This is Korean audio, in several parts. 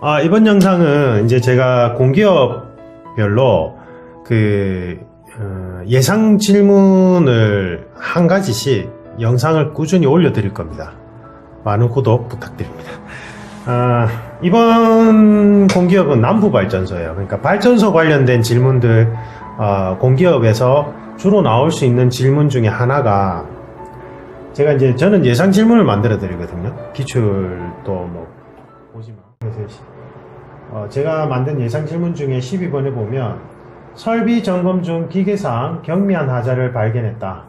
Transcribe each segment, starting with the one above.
아, 이번 영상은 이제 제가 공기업별로 그 어, 예상 질문을 한 가지씩 영상을 꾸준히 올려드릴 겁니다. 많은 구독 부탁드립니다. 아, 이번 공기업은 남부발전소예요. 그러니까 발전소 관련된 질문들 어, 공기업에서 주로 나올 수 있는 질문 중에 하나가 제가 이제 저는 예상 질문을 만들어 드리거든요. 기출도 뭐 어, 제가 만든 예상 질문 중에 12번에 보면 설비 점검 중 기계상 경미한 하자를 발견했다.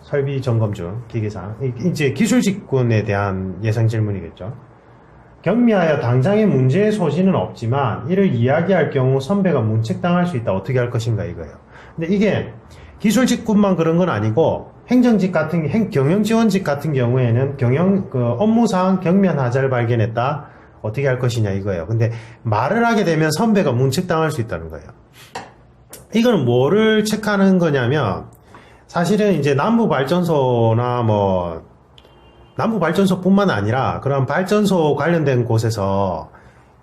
설비 점검 중 기계상 이- 이제 기술 직군에 대한 예상 질문이겠죠. 경미하여 당장의 문제의 소지는 없지만 이를 이야기할 경우 선배가 문책당할 수 있다. 어떻게 할 것인가 이거예요. 근데 이게 기술 직군만 그런 건 아니고 행정직 같은 행, 경영 지원직 같은 경우에는 경영 그 업무상 경미한 하자를 발견했다. 어떻게 할 것이냐 이거예요. 근데 말을 하게 되면 선배가 문책당할 수 있다는 거예요. 이거는 뭐를 체크하는 거냐면 사실은 이제 남부 발전소나 뭐 남부 발전소뿐만 아니라 그런 발전소 관련된 곳에서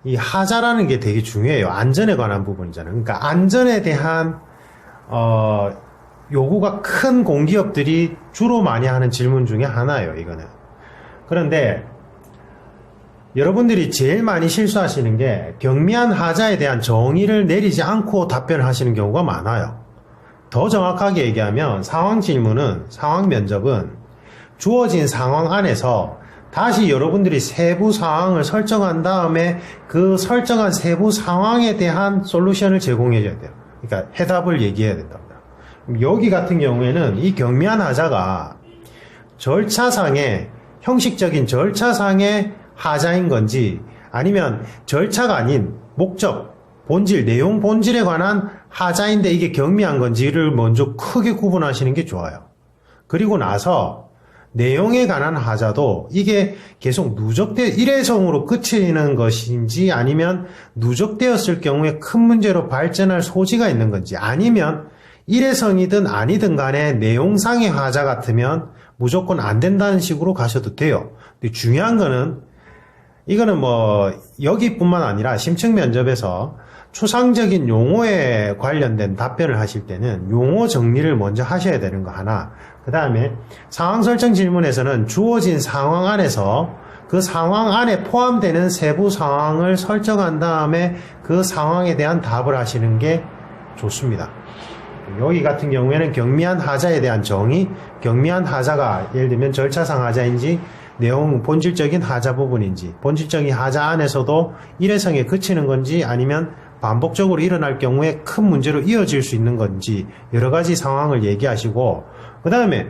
이 하자라는 게 되게 중요해요. 안전에 관한 부분이잖아요. 그러니까 안전에 대한 어, 요구가 큰 공기업들이 주로 많이 하는 질문 중에 하나예요. 이거는. 그런데 여러분들이 제일 많이 실수하시는 게 경미한 하자에 대한 정의를 내리지 않고 답변을 하시는 경우가 많아요. 더 정확하게 얘기하면 상황 질문은 상황 면접은 주어진 상황 안에서 다시 여러분들이 세부 상황을 설정한 다음에 그 설정한 세부 상황에 대한 솔루션을 제공해 줘야 돼요. 그러니까 해답을 얘기해야 된답니다. 여기 같은 경우에는 이 경미한 하자가 절차상의 형식적인 절차상의 하자인 건지 아니면 절차가 아닌 목적, 본질, 내용 본질에 관한 하자인데 이게 경미한 건지를 먼저 크게 구분하시는 게 좋아요. 그리고 나서 내용에 관한 하자도 이게 계속 누적돼 일회성으로 그치는 것인지 아니면 누적되었을 경우에 큰 문제로 발전할 소지가 있는 건지 아니면 일회성이든 아니든 간에 내용상의 하자 같으면 무조건 안 된다는 식으로 가셔도 돼요. 근데 중요한 거는 이거는 뭐 여기뿐만 아니라 심층 면접에서 추상적인 용어에 관련된 답변을 하실 때는 용어 정리를 먼저 하셔야 되는 거 하나. 그 다음에 상황 설정 질문에서는 주어진 상황 안에서 그 상황 안에 포함되는 세부 상황을 설정한 다음에 그 상황에 대한 답을 하시는 게 좋습니다. 여기 같은 경우에는 경미한 하자에 대한 정의, 경미한 하자가 예를 들면 절차상 하자인지 내용 본질적인 하자 부분인지 본질적인 하자 안에서도 일회성에 그치는 건지 아니면 반복적으로 일어날 경우에 큰 문제로 이어질 수 있는 건지 여러 가지 상황을 얘기하시고 그 다음에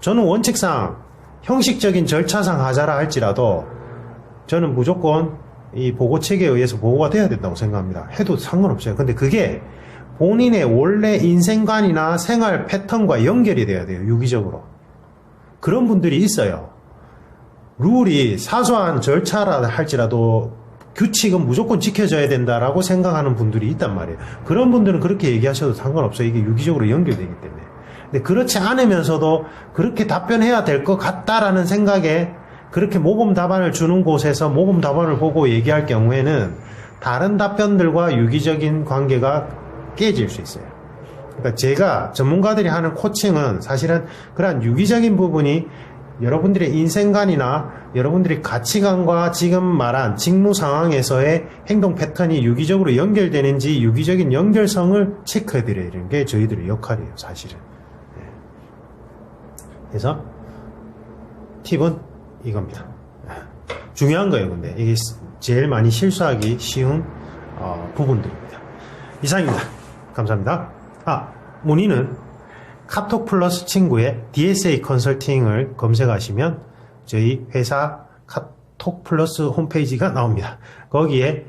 저는 원칙상 형식적인 절차상 하자라 할지라도 저는 무조건 이 보고 체계에 의해서 보고가 돼야 된다고 생각합니다. 해도 상관없어요. 근데 그게 본인의 원래 인생관이나 생활 패턴과 연결이 돼야 돼요. 유기적으로. 그런 분들이 있어요. 룰이 사소한 절차라 할지라도 규칙은 무조건 지켜져야 된다라고 생각하는 분들이 있단 말이에요. 그런 분들은 그렇게 얘기하셔도 상관없어요. 이게 유기적으로 연결되기 때문에. 근데 그렇지 않으면서도 그렇게 답변해야 될 것 같다라는 생각에 그렇게 모범 답안을 주는 곳에서 모범 답안을 보고 얘기할 경우에는 다른 답변들과 유기적인 관계가 깨질 수 있어요. 그러니까 제가 전문가들이 하는 코칭은 사실은 그러한 유기적인 부분이 여러분들의 인생관이나 여러분들의 가치관과 지금 말한 직무 상황에서의 행동 패턴이 유기적으로 연결되는지 유기적인 연결성을 체크해 드리는 게 저희들의 역할이에요, 사실은. 네. 그래서 팁은 이겁니다. 네. 중요한 거예요, 근데. 이게 제일 많이 실수하기 쉬운 어, 부분들입니다. 이상입니다. 감사합니다. 아, 문의는 카톡 플러스 친구의 DSA 컨설팅을 검색하시면 저희 회사 카톡 플러스 홈페이지가 나옵니다. 거기에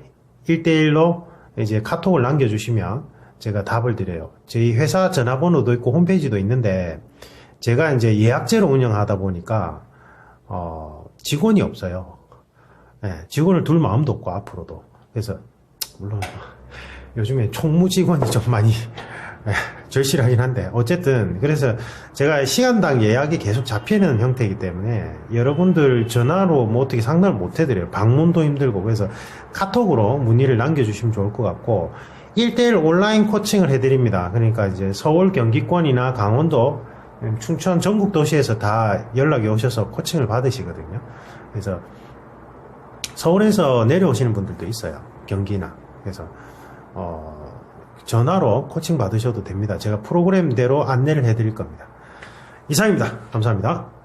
1대1로 이제 카톡을 남겨주시면 제가 답을 드려요. 저희 회사 전화번호도 있고 홈페이지도 있는데 제가 이제 예약제로 운영하다 보니까 어, 직원이 없어요. 예, 직원을 둘 마음도 없고 앞으로도. 그래서 물론 요즘에 총무 직원이 좀 많이 예, 절실하긴 한데 어쨌든 그래서 제가 시간당 예약이 계속 잡히는 형태이기 때문에 여러분들 전화로 뭐 어떻게 상담을 못 해드려요. 방문도 힘들고 그래서 카톡으로 문의를 남겨주시면 좋을 것 같고 1대1 온라인 코칭을 해드립니다. 그러니까 이제 서울 경기권이나 강원도 충청 전국 도시에서 다 연락이 오셔서 코칭을 받으시거든요. 그래서 서울에서 내려오시는 분들도 있어요. 경기나. 그래서 어, 전화로 코칭 받으셔도 됩니다. 제가 프로그램대로 안내를 해드릴 겁니다. 이상입니다. 감사합니다.